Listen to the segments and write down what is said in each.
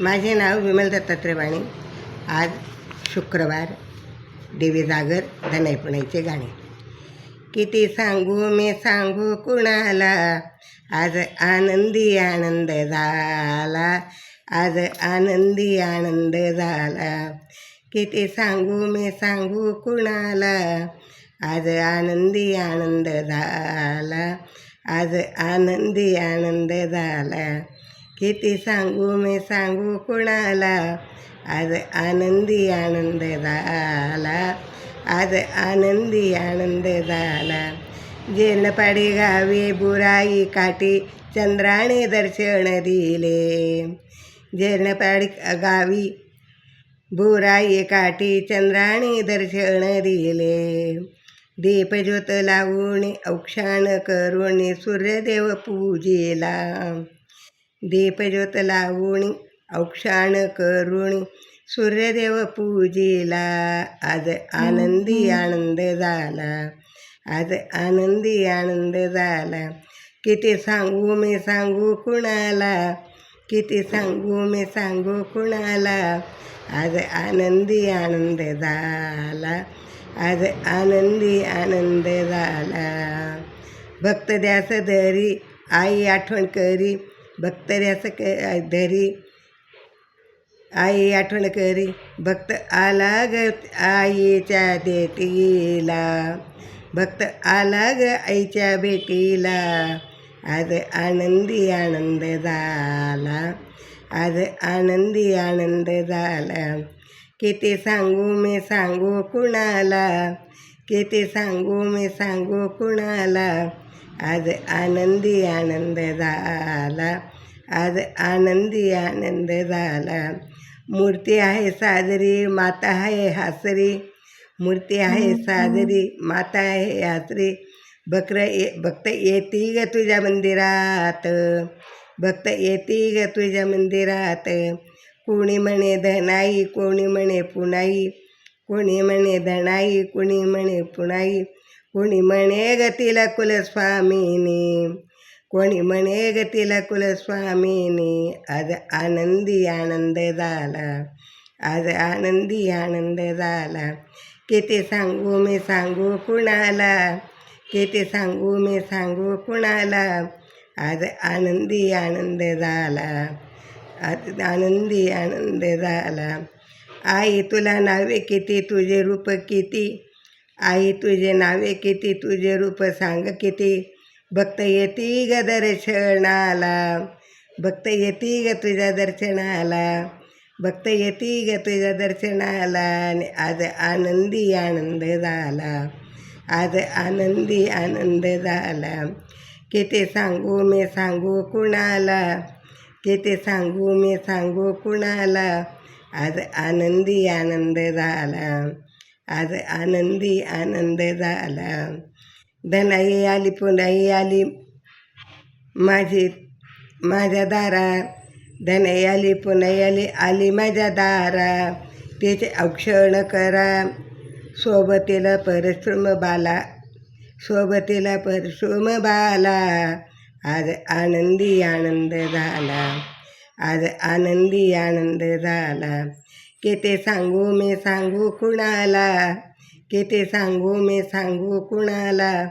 माझे नाव विमल दत्तात्रय वाणी आज शुक्रवार देवी जागर धनाईपणाचे गाणे. किती सांगू मी सांगू कुणाला? आज आनंदी आनंद झाला. आज आनंदी आनंद झाला. किती सांगू मी सांगू कुणाला? आज आनंदी आनंद झाला. आज आनंदी आनंद झाला. किती सांगू मी सांगू कुणाला? आज आनंदी आनंद झाला. आज आनंदी आनंद झाला. जेलपाडी गावी बुराई काठी चंद्राने दर्शन दिले. जेलपाडी गावी बुराई काठी चंद्राने दर्शन दिले. दीपज्योत लावून औक्षाण करून सूर्यदेव पूजेला. दीपज्योत लावून औक्षाण करून सूर्यदेव पूजेला. आज आनंदी आनंद झाला. आज आनंदी आनंद झाला. किती सांगू मी सांगू कुणाला? किती सांगू मी सांगू कुणाला? आज आनंदी आनंद झाला. आज आनंदी आनंद झाला. भक्त द्यास धरी आई आठवण करी. भक्त द्यास क धरी. आई आठवण करी भक्त आला ग आईच्या देतीला भक्त आला ग आईच्या भेटीला. आज आनंदी आनंद झाला. आज आनंदी आनंद झाला. किती सांगू मी सांगू कुणाला? किती सांगू मी सांगू कुणाला? आज आनंदी आनंद झाला आज आनंदी आनंद झाला मूर्ती आहे साजरी माता आहे हासरी मूर्ती आहे साजरी माता आहे हासरी बकर ये भक्त येती ग तुझ्या मंदिरात भक्त येती ग तुझ्या मंदिरात कोणी म्हणे धनाई कोणी म्हणे पुनाई कोणी म्हणे धनाई कोणी म्हणे पुनाई कोणी म्हणे गतीला कुलस्वामीनी कोणी म्हणे गतीला कुलस्वामीनी. आज आनंदी आनंद झाला आज आनंदी आनंद झाला. किती सांगू मी सांगू कुणाला किती सांगू मी सांगू कुणाला. आज आनंदी आनंद झाला आज आनंदी आनंद झाला. आई तुला नावे किती तुझे रूप किती? आई तुझे नावे किती तुझे रूप सांग किती? भक्त येती ग दर्शनाला. भक्त येती ग तुझ्या दर्शनाला. भक्त येती ग तुझ्या दर्शनाला. आणि आज आनंदी आनंद झाला. आज आनंदी आनंद झाला. किती सांगू मी सांगू कुणाला? किती सांगू मी सांगू कुणाला? आज आनंदी आनंद झाला. आज आनंदी आनंद झाला धनाई आली पुनाई आली माझी माझ्या दारा धनाई आली पुनाई आली आली माझ्या दारा तिचे औक्षण करा सोबतीला परिश्रम बाला सोबतीला परशुम बाला आज आनंदी आनंद झाला आज आनंदी आनंद झाला के ते सांगू मी सांगू कुणाला? के ते सांगू मी सांगू कुणाला?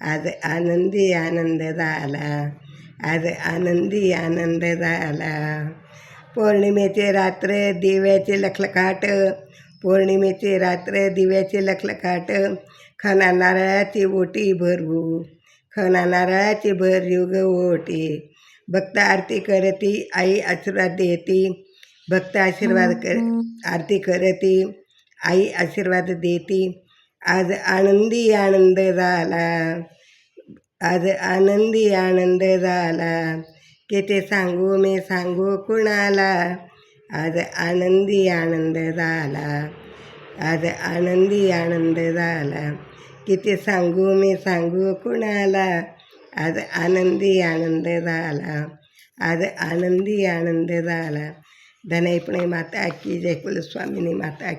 आज आनंदी आनंद झाला. आज आनंदी आनंद झाला. पौर्णिमेचे रात्र दिव्याचे लखलखाट. पौर्णिमेचे रात्र दिव्याचे लखलखाट. खना नारळाची ओटी भरवू. खना नारळाची भर ग ओटी. भक्त आरती करती आई आशीर्वाद देती. भक्त आशीर्वाद कर आरती करती आई आशीर्वाद देती. आज आनंदी आनंद झाला आज आनंदी आनंद झाला. किती सांगू मी सांगू कुणाला? आज आनंदी आनंद झाला आज आनंदी आनंद झाला. किती सांगू मी सांगू कुणाला? आज आनंदी आनंद झाला आज आनंदी आनंद झाला. धनैपणे माता की जय कुलस्वामिनी माता की